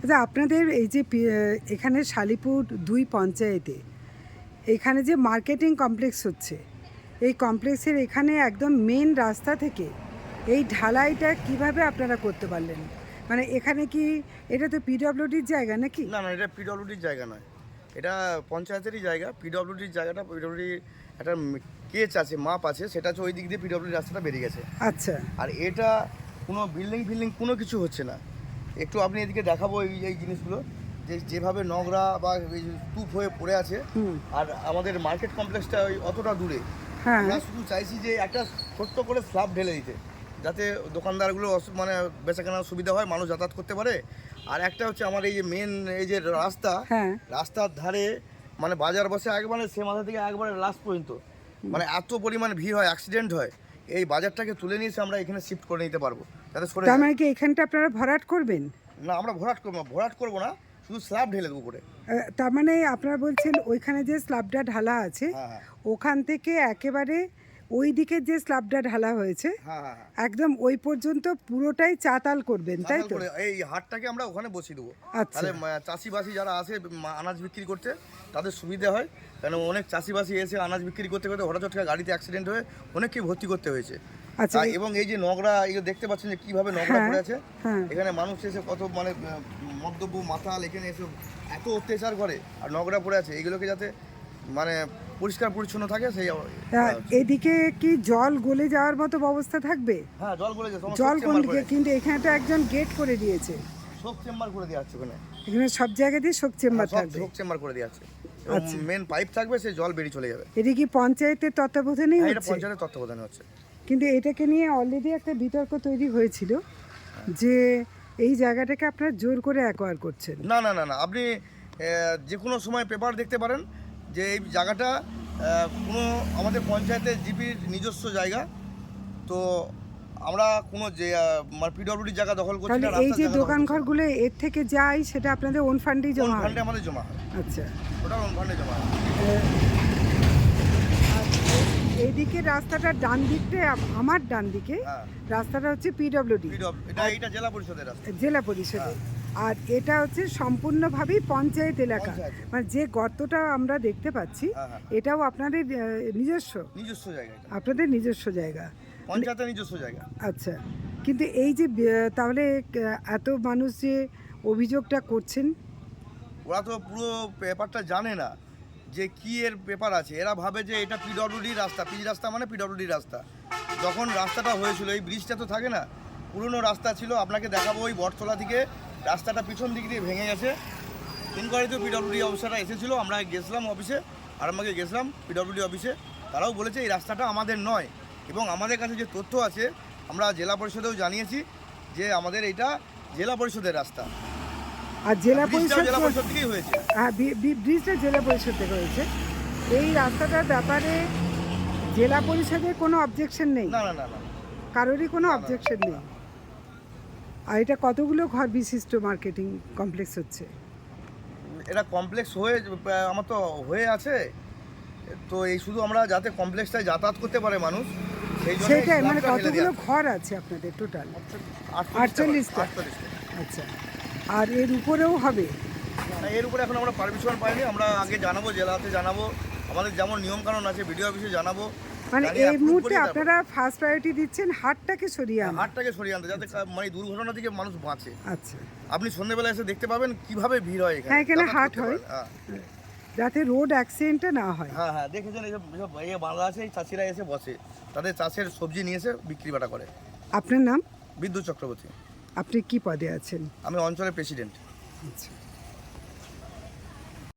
আচ্ছা আপনাদের এই যে এখানে শালিপুর দুই পঞ্চায়েতে এখানে যে মার্কেটিং কমপ্লেক্স হচ্ছে এই কমপ্লেক্সের এখানে একদম মেন রাস্তা থেকে এই ঢালাইটা কীভাবে আপনারা করতে পারলেন? মানে এখানে কি এটা তো পিডব্লিউডির জায়গা নাকি? না না এটা পিডব্লিউডির জায়গা নয়। এটা পঞ্চায়েতেরই জায়গা পিডব্লিউডির জায়গাটা পিডব্লিউডি একটা কেচ আছে মাপ আছে সেটা হচ্ছে ওই দিক দিয়ে পিডব্লিউডি রাস্তাটা বেরিয়ে গেছে। আচ্ছা। আর এটা কোনো বিল্ডিং ফিল্ডিং কোনো কিছু হচ্ছে না। একটু আপনি এদিকে দেখাবো এই এই জিনিসগুলো। যে যেভাবে নোংরা বা স্তূপ হয়ে পড়ে আছে আর আমাদের মার্কেট কমপ্লেক্সটা ওই অতটা দূরে। হ্যাঁ। আমরা শুধু চাইছি যে একটা ছোট্ট করে স্ল্যাব ঢেলে দিতে যাতে দোকানদারগুলো মানে বেচাকেনার সুবিধা হয় মানুষ যাতায়াত করতে পারে। আর একটা হচ্ছে আমার এই যে মেন এই যে রাস্তা হ্যাঁ। রাস্তার ধারে মানে বাজার বসে একবারে সে মাথা থেকে একবারে লাস্ট পর্যন্ত। মানে এত পরিমাণ ভিড় হয় অ্যাক্সিডেন্ট হয়। এই বাজারটাকে তুলে নিয়ে এসে আমরা এখানে শিফট করে নিতে পারব। সরে তার মানে কি এখানটা আপনারা ভরাট করবেন? না আমরা ভরাট করব ভরাট করব না শুধু স্ল্যাব ঢেলে দেবো করে তার মানে আপনারা বলছেন ওইখানে যে স্ল্যাবটা ঢালা আছে হ্যাঁ হ্যাঁ। ওখান থেকে একেবারে ওই দিকের যে স্ল্যাবটা ঢালা হয়েছে হ্যাঁ হ্যাঁ হ্যাঁ। একদম ওই পর্যন্ত পুরোটাই চাতাল করবেন তাই তো? এই হাটটাকে আমরা ওখানে বসিয়ে দেবো। আচ্ছা। তাহলে চাষিবাসী যারা আসে আনাজ বিক্রি করতে তাদের সুবিধা হয়। কেন অনেক চাষিবাসী এসে আনাজ বিক্রি করতে করতে হঠাৎ হঠাৎ গাড়িতে অ্যাক্সিডেন্ট হয়ে অনেককে ভর্তি করতে হয়েছে। আচ্ছা এবং এই যে নোংরা এই দেখতে পাচ্ছেন যে কীভাবে নোংরা হ্যাঁ, পড়ে আছে হ্যাঁ। এখানে মানুষ এসে কত মানে মদ্যপ মাতাল এখানে এসে এত অত্যাচার করে আর নোংরা পড়ে আছে। এগুলোকে যাতে মানে পরিষ্কার পরিচ্ছন্ন থাকে সেই এদিকে কি জল গলে যাওয়ার মতো ব্যবস্থা থাকবে? হ্যাঁ জল বলে যে জল কোন দিকে কিন্তু এখানে তো একজন গেট করে দিয়েছে। শোক চেম্বার করে দেওয়া হচ্ছে ওখানে। এখানে সব জায়গাতেই শোক চেম্বার হ্যাঁ, থাকবে। শোক চেম্বার করে দেওয়া আছে। মেন পাইপ থাকবে সেই জল বেরিয়ে চলে যাবে। এটা কি পঞ্চায়েতের তত্ত্বাবধানেই হ্যাঁ, এটা পঞ্চায়েতের তত্ত্বাবধানে হচ্ছে। কিন্তু এটাকে নিয়ে অলরেডি একটা বিতর্ক তৈরি হয়েছিল যে এই জায়গাটাকে আপনারা জোর করে অ্যাকোয়ার করছেন। না না না না আপনি যে কোনো সময় পেপার দেখতে পারেন যে এই জায়গাটা কোনো আমাদের পঞ্চায়েতের জিপির নিজস্ব জায়গা তো আমরা কোনো যে মানে পিডব্লিউডির জায়গা দখল করছি না এই যে দোকান। ঘরগুলো এর থেকে যায় সেটা আপনাদের ওন ফান্ডেই জমা হয়? ফান্ডে আমাদের জমা হয়। আচ্ছা। ওটা কোন ফান্ডে জমা হয়। এইদিকে রাস্তাটার ডান দিকটা আমার ডান দিকে হ্যাঁ। রাস্তাটা হচ্ছে পিডব্লিউডি পিডব্লিউ এটা এটা জেলা পরিষদের রাস্তা। জেলা পরিষদে আর এটা হচ্ছে সম্পূর্ণভাবেই পঞ্চায়েত এলাকা। মানে যে গর্তটা আমরা দেখতে পাচ্ছি হ্যাঁ হ্যাঁ এটাও আপনাদের নিজস্ব? নিজস্ব জায়গা আপনাদের নিজস্ব জায়গা। পঞ্চায়েতের নিজস্ব জায়গা। আচ্ছা কিন্তু এই যে তাহলে এত মানুষ যে অভিযোগটা করছেন? ওরা তো পুরো পেপারটা জানে না যে কি এর পেপার আছে। এরা ভাবে যে এটা পিডব্লিউডি রাস্তা। পিচ রাস্তা মানে পিডব্লিউডি রাস্তা। যখন রাস্তাটা হয়েছিল এই ব্রিজটা তো থাকে না পুরনো রাস্তা ছিল আপনাকে দেখাবো ওই বটতলা থেকে। রাস্তাটা পিছন দিক দিয়ে ভেঙে গেছে। ইনকোয়ারিতে পিডব্লিউডি অফিসাররা এসেছিল আমরা গেছিলাম অফিসে আর আমাকে গেছিলাম পিডব্লিউডি অফিসে। তারাও বলেছে এই রাস্তাটা আমাদের নয়। এবং আমাদের কাছে যে তথ্য আছে আমরা জেলা পরিষদেও জানিয়েছি যে আমাদের এটা জেলা পরিষদের রাস্তা। আর জেলা পরিষদ জেলা পরিষদ থেকেই হয়েছে। হ্যাঁ ব্রিজটা জেলা পরিষদ থেকে হয়েছে। এই রাস্তাটার ব্যাপারে জেলা পরিষদের কোনো অবজেকশন নেই? না না না না। কারোরই কোনো অবজেকশন নেই? আর এটা কতগুলো ঘর বিশিষ্ট মার্কেটিং কমপ্লেক্স হচ্ছে? এটা কমপ্লেক্স হয়ে আমার তো হয়ে আছে। তো এই শুধু আমরা যাতে কমপ্লেক্সটায় যাতায়াত করতে পারে মানুষ সেটাই মানে কতগুলো ঘর আছে আপনাদের টোটাল আটচল্লিশটা। আচ্ছা। আর এর উপরেও হবে? এর উপরে এখন আমরা পারমিশন পাইনি আমরা আগে জানাব জেলাতে জানাব আমাদের যেমন নিয়ম কানুন আছে ভিডিও অফিসে জানাব মানে এই মুহূর্তে আপনারা ফার্স্ট প্রায়োরিটি দিচ্ছেন হাটটাকে সরিয়ে আনা হাটটাকে সরিয়ে আনতে যাতে মানে দুর্ঘটনা থেকে মানুষ বাঁচে। আচ্ছা। আপনি সন্ধ্যেবেলা এসে দেখতে পাবেন কীভাবে ভিড় হয় এখানে। হ্যাঁ, এখানে হাট হয়। যাতে রোড অ্যাক্সিডেন্টে না হয়। হ্যাঁ হ্যাঁ দেখেছেন এই যে বাংলা আছে এই চাষিরা এসে বসে তাদের চাষের সবজি নিয়ে এসে বিক্রি বাটা করে। আপনার নাম? বিদ্যুৎ চক্রবর্তী। আপনি কি পদে আছেন? আমি অঞ্চলের প্রেসিডেন্ট আচ্ছা।